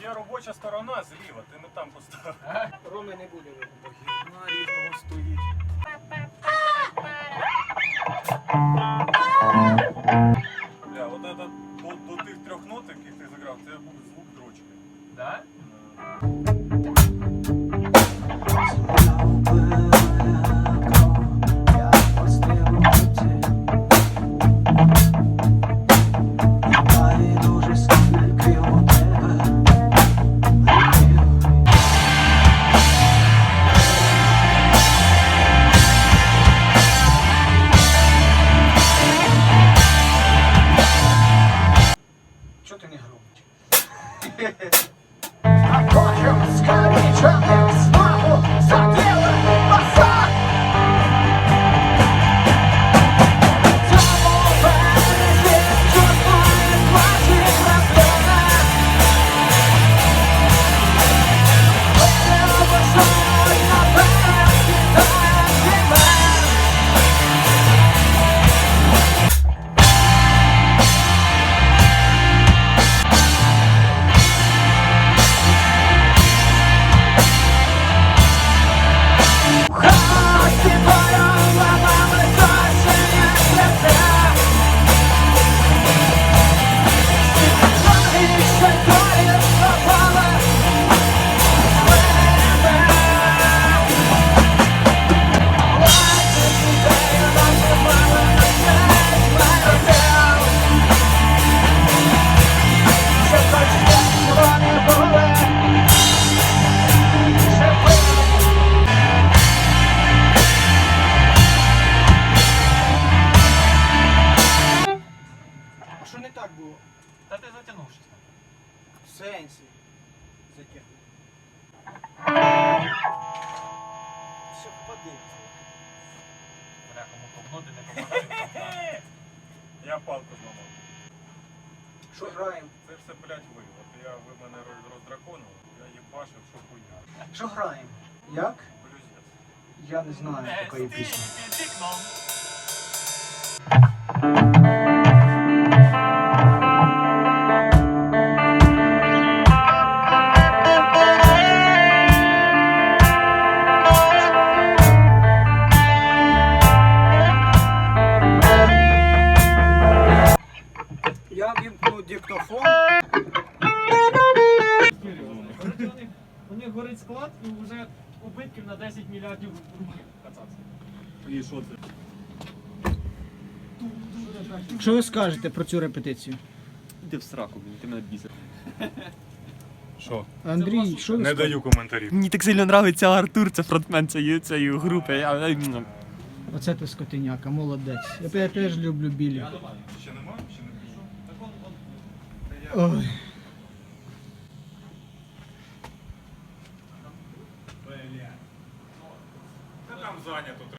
Моя робоча сторона зліва, ти не там поставив. Роми не буде видно. Різного стоїть. Бля, от це до, до тих трьох нот, яких ти заграв, це був звук дрочки. Да? I caught your Scotty trap. Сенсі. Затягнув. Все, впади. Бля, кому ковнути не попадає. Я палку зламав. Що граємо? Це все, блядь, ви. От я, ви мене роз- роздраконили, я їбашив, що хуйня. Що граємо? Як? Блюзець. Я не знаю Е, такої стій, пісні. під вікном. Горить склад і вже убитків на 10 мільярдів рублів. Кацапських. І що це? Що ви скажете про цю репетицію? Іди в сраку, блін, ти мене бісиш. Що? Андрій, що ви Не скажете? даю коментарів. Мені так сильно нравиться Артур, це фронтмен цієї, цієї групи. Я, я, м, Оце ти скотиняка, молодець. Я, я теж люблю білі. Ще нема? Ще не прийшов? Ой. Зайнято.